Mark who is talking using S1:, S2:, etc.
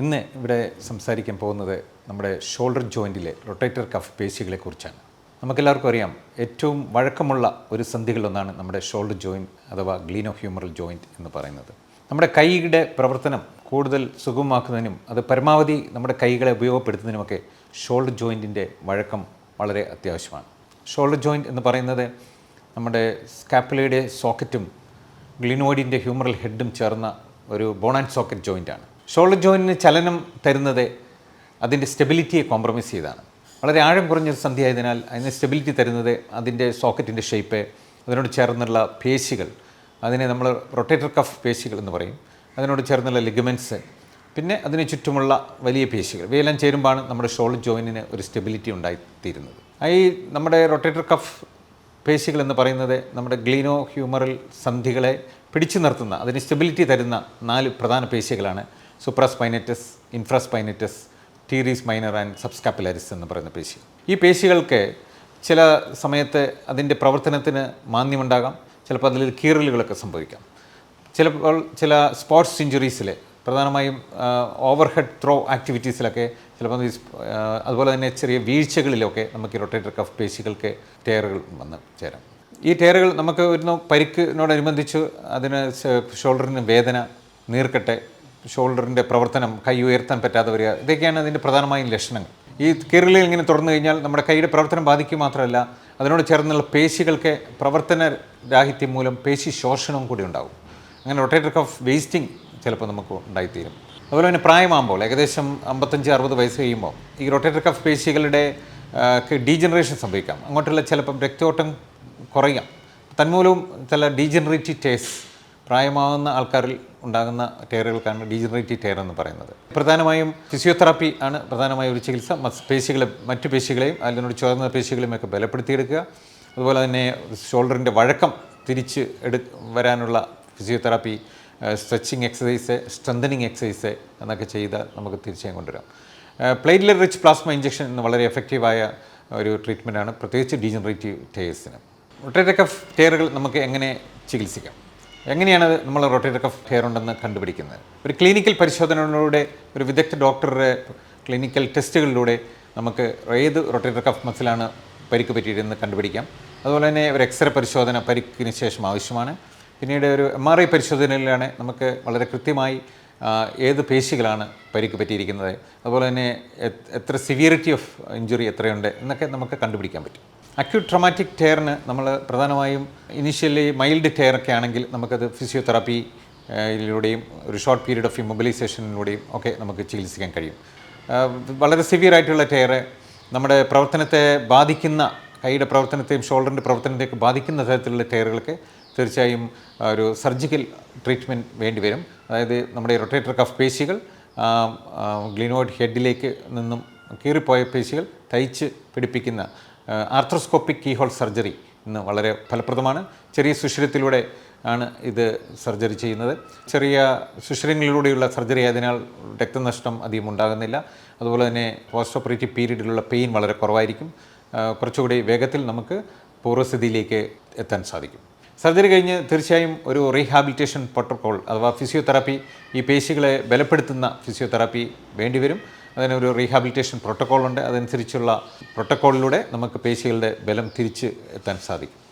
S1: ഇന്ന് ഇവിടെ സംസാരിക്കാൻ പോകുന്നത് നമ്മുടെ ഷോൾഡർ ജോയിന്റിലെ റൊട്ടേറ്റർ കഫ് പേശികളെ കുറിച്ചാണ്. നമുക്കെല്ലാവർക്കും അറിയാം ഏറ്റവും വഴക്കമുള്ള ഒരു സന്ധികളൊന്നാണ് നമ്മുടെ ഷോൾഡർ ജോയിന്റ് അഥവാ ഗ്ലീനോ ഹ്യൂമറൽ ജോയിന്റ് എന്ന് പറയുന്നത്. നമ്മുടെ കൈയുടെ പ്രവർത്തനം കൂടുതൽ സുഗമമാക്കുന്നതിനും അത് പരമാവധി നമ്മുടെ കൈകളെ ഉപയോഗപ്പെടുത്തുന്നതിനുമൊക്കെ ഷോൾഡർ ജോയിന്റിന്റെ വഴക്കം വളരെ അത്യാവശ്യമാണ്. ഷോൾഡർ ജോയിന്റ് എന്ന് പറയുന്നത് നമ്മുടെ സ്കാപ്പിലയുടെ സോക്കറ്റും ഗ്ലിനോയിഡിന്റെ ഹ്യൂമറൽ ഹെഡും ചേർന്ന ഒരു ബോൺ ആൻഡ് സോക്കറ്റ് ജോയിന്റാണ് ഷോൾഡർ ജോയിന്റിന് ചലനം തരുന്നത് അതിന്റെ സ്റ്റെബിലിറ്റിയെ കോംപ്രമൈസ് ചെയ്താണ്. വളരെ ആഴം കുറഞ്ഞൊരു സന്ധി ആയതിനാൽ അതിന് സ്റ്റെബിലിറ്റി തരുന്നത് അതിന്റെ സോക്കറ്റിന്റെ ഷേപ്പ് അതിനോട് ചേർന്നുള്ള പേശികൾ അതിനെ നമ്മൾ റൊട്ടേറ്റർ കഫ് പേശികൾ എന്ന് പറയും. അതിനോട് ചേർന്നുള്ള ലിഗമെന്റ്സ് പിന്നെ അതിന് ചുറ്റുമുള്ള വലിയ പേശികൾ. ഇവയെല്ലാം ചേരുമ്പോഴാണ് നമ്മുടെ ഷോൾഡർ ജോയിന്റിന് ഒരു സ്റ്റെബിലിറ്റി ഉണ്ടായിത്തീരുന്നത്. ഈ നമ്മുടെ റൊട്ടേറ്റർ കഫ് പേശികൾ എന്ന് പറയുന്നത് നമ്മുടെ ഗ്ലീനോ ഹ്യൂമറൽ സന്ധികളെ പിടിച്ചു നിർത്തുന്ന അതിന് സ്റ്റെബിലിറ്റി തരുന്ന നാല് പ്രധാന പേശികളാണ് സുപ്രാസ്പൈനറ്റസ് ഇൻഫ്രാസ്പൈനറ്റസ് ടീറീസ് മൈനർ ആൻഡ് സബ്സ്കാപ്പുലാരിസ് എന്ന് പറയുന്ന പേശി. ഈ പേശികൾക്ക് ചില സമയത്ത് അതിന്റെ പ്രവർത്തനത്തിന് മാന്ദ്യമുണ്ടാകാം ചിലപ്പോൾ അതിൽ കീറലുകളൊക്കെ സംഭവിക്കാം. ചിലപ്പോൾ ചില സ്പോർട്സ് ഇഞ്ചുറീസിൽ പ്രധാനമായും ഓവർ ഹെഡ് ത്രോ ആക്ടിവിറ്റീസിലൊക്കെ ചിലപ്പോൾ അതുപോലെ തന്നെ ചെറിയ വീഴ്ചകളിലൊക്കെ നമുക്ക് റൊട്ടേറ്റർ കഫ് പേശികൾക്ക് ടയറുകൾ വന്ന് ചേരാം. ഈ ടയറുകൾ നമുക്ക് ഒരു പരിക്കിനോടനുബന്ധിച്ച് അതിന് ഷോൾഡറിന് വേദന നീർക്കെട്ട് ഷോൾഡറിന്റെ പ്രവർത്തനം കൈ ഉയർത്താൻ പറ്റാതെ വരിക ഇതൊക്കെയാണ് അതിന്റെ പ്രധാനമായും ലക്ഷണങ്ങൾ. ഈ കീറലുകൾ ഇങ്ങനെ തുറന്നു കഴിഞ്ഞാൽ നമ്മുടെ കൈയുടെ പ്രവർത്തനം ബാധിക്കുക മാത്രമല്ല അതിനോട് ചേർന്നുള്ള പേശികൾക്ക് പ്രവർത്തന രാഹിത്യം മൂലം പേശി ശോഷണവും കൂടി ഉണ്ടാകും. അങ്ങനെ റൊട്ടേറ്റർ കഫ് വേസ്റ്റിംഗ് ചിലപ്പോൾ നമുക്ക് ഉണ്ടായിത്തീരും. അതുപോലെ തന്നെ പ്രായമാകുമ്പോൾ ഏകദേശം അമ്പത്തഞ്ച് അറുപത് വയസ്സ് കഴിയുമ്പോൾ ഈ റൊട്ടേറ്റർ കഫ് പേശികളുടെ ഡീജനറേഷൻ സംഭവിക്കാം. അങ്ങോട്ടുള്ള ചിലപ്പം രക്തോട്ടം കുറയാം. തന്മൂലവും ചില ഡീജനറേറ്റീവ് ടേസ് പ്രായമാകുന്ന ആൾക്കാരിൽ ഉണ്ടാകുന്ന ടയറുകൾക്കാണ് ഡീജനറേറ്റീവ് ടയർ എന്ന് പറയുന്നത്. പ്രധാനമായും ഫിസിയോതെറാപ്പി ആണ് പ്രധാനമായ ഒരു ചികിത്സ. പേശികളെ മറ്റു പേശികളെയും അതിനോട് ചേർന്ന പേശികളെയും ഒക്കെ ബലപ്പെടുത്തിയെടുക്കുക. അതുപോലെ തന്നെ ഷോൾഡറിന്റെ വഴക്കം തിരിച്ച് എടു വരാനുള്ള physiotherapy stretching exercise strengthening exercise എന്നൊക്കെ ചെയ്താൽ നമുക്ക് തീർച്ചയായും കൊണ്ടുവരാം. പ്ലേറ്റ്ലെറ്റ് റിച്ച് പ്ലാസ്മ ഇഞ്ചക്ഷൻ എന്ന് വളരെ എഫക്റ്റീവായ ഒരു ട്രീറ്റ്മെന്റാണ്. പ്രത്യേകിച്ച് ഡീജനറേറ്റീവ് ടേഴ്സിന് റൊട്ടേറ്റർ കഫ് ടയറുകൾ നമുക്ക് എങ്ങനെ ചികിത്സിക്കാം? എങ്ങനെയാണ് നമ്മൾ റൊട്ടേറ്റർ കഫ് ടയർ ഉണ്ടെന്ന് കണ്ടുപിടിക്കുന്നത്? ഒരു ക്ലിനിക്കൽ പരിശോധനകളിലൂടെ ഒരു വിദഗ്ധ ഡോക്ടറുടെ ക്ലിനിക്കൽ ടെസ്റ്റുകളിലൂടെ നമുക്ക് ഏത് റൊട്ടേറ്റർ കഫ് മസിലാണ് പരിക്ക് പറ്റിയിരുന്നത് കണ്ടുപിടിക്കാം. അതുപോലെ തന്നെ ഒരു എക്സ്റേ പരിശോധന പരിക്കിന് ശേഷം ആവശ്യമാണ്. പിന്നീട് ഒരു എം ആർ ഐ പരിശോധനയിലാണ് നമുക്ക് വളരെ കൃത്യമായി ഏത് പേശികളാണ് പരിക്ക് പറ്റിയിരിക്കുന്നത് അതുപോലെ തന്നെ എത്ര സിവിയറിറ്റി ഓഫ് ഇഞ്ചുറി എത്രയുണ്ട് എന്നൊക്കെ നമുക്ക് കണ്ടുപിടിക്കാൻ പറ്റും. അക്യൂട്ട് ട്രമാറ്റിക് ടയറിന് നമ്മൾ പ്രധാനമായും ഇനീഷ്യലി മൈൽഡ് ടയറൊക്കെ ആണെങ്കിൽ നമുക്കത് ഫിസിയോതെറാപ്പി യിലൂടെയും ഒരു ഷോർട്ട് പീരീഡ് ഓഫ് ഇമ്മൊബിലൈസേഷനിലൂടെയും ഒക്കെ നമുക്ക് ചികിത്സിക്കാൻ കഴിയും. വളരെ സിവിയർ ആയിട്ടുള്ള ടയർ നമ്മുടെ പ്രവർത്തനത്തെ ബാധിക്കുന്ന കൈയുടെ പ്രവർത്തനത്തെയും ഷോൾഡറിന്റെ പ്രവർത്തനത്തെയൊക്കെ ബാധിക്കുന്ന തരത്തിലുള്ള ടയറുകൾക്ക് തീർച്ചയായും ഒരു സർജിക്കൽ ട്രീറ്റ്മെന്റ് വേണ്ടി വരും. അതായത് നമ്മുടെ റൊട്ടേറ്റർ കഫ് പേശികൾ ഗ്ലിനോയിഡ് ഹെഡിലേക്ക് നിന്നും കീറിപ്പോയ പേശികൾ തയ്ച്ച് പിടിപ്പിക്കുന്ന ആർത്രോസ്കോപ്പിക് കീഹോൾ സർജറി ഇന്ന് വളരെ ഫലപ്രദമാണ്. ചെറിയ സുഷിരത്തിലൂടെ ആണ് ഇത് സർജറി ചെയ്യുന്നത്. ചെറിയ സുഷിരങ്ങളിലൂടെയുള്ള സർജറി ആയതിനാൽ രക്തനഷ്ടം അധികം ഉണ്ടാകുന്നില്ല. അതുപോലെ തന്നെ പോസ്റ്റ് ഓപ്പറേറ്റീവ് പീരീഡിലുള്ള പെയിൻ വളരെ കുറവായിരിക്കും. കുറച്ചുകൂടി വേഗത്തിൽ നമുക്ക് പൂർവസ്ഥിതിയിലേക്ക് എത്താൻ സാധിക്കും. സർജറി കഴിഞ്ഞ് തീർച്ചയായും ഒരു റീഹാബിലിറ്റേഷൻ പ്രോട്ടോക്കോൾ അഥവാ ഫിസിയോതെറാപ്പി ഈ പേശികളെ ബലപ്പെടുത്തുന്ന ഫിസിയോതെറാപ്പി വേണ്ടിവരും. അതിനൊരു റീഹാബിലിറ്റേഷൻ പ്രോട്ടോക്കോൾ ഉണ്ട്. അതനുസരിച്ചുള്ള പ്രോട്ടോക്കോളിലൂടെ നമുക്ക് പേശികളുടെ ബലം തിരിച്ച് എത്താൻ സാധിക്കും.